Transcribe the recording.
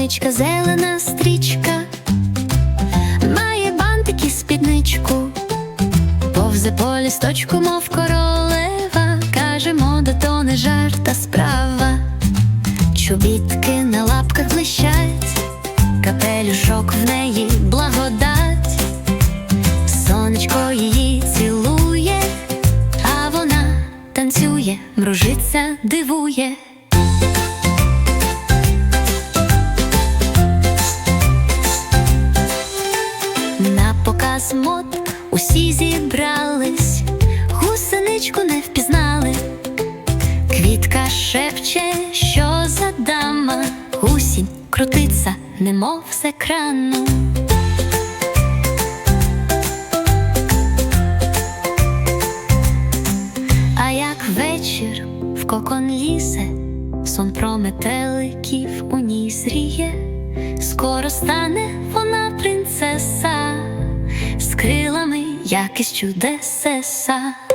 вишукана стрічка, має бантик і спідничку, повзе по лісточку, мов королева, каже, мода то не жарт, а справа. Чобітки на лапках блищать, капелюшок в неї благодать, сонечко її цілує, а вона танцює, мружиться, дивує. Мод усі зібрались, гусеничку не впізнали. Квітка шепче, що за дама, гусінь крутиться, немов з екрану. А як вечір в кокон лізе, сон про метеликів у ній зріє, скоро стане вона принцеса з крилами, як із чудесеса.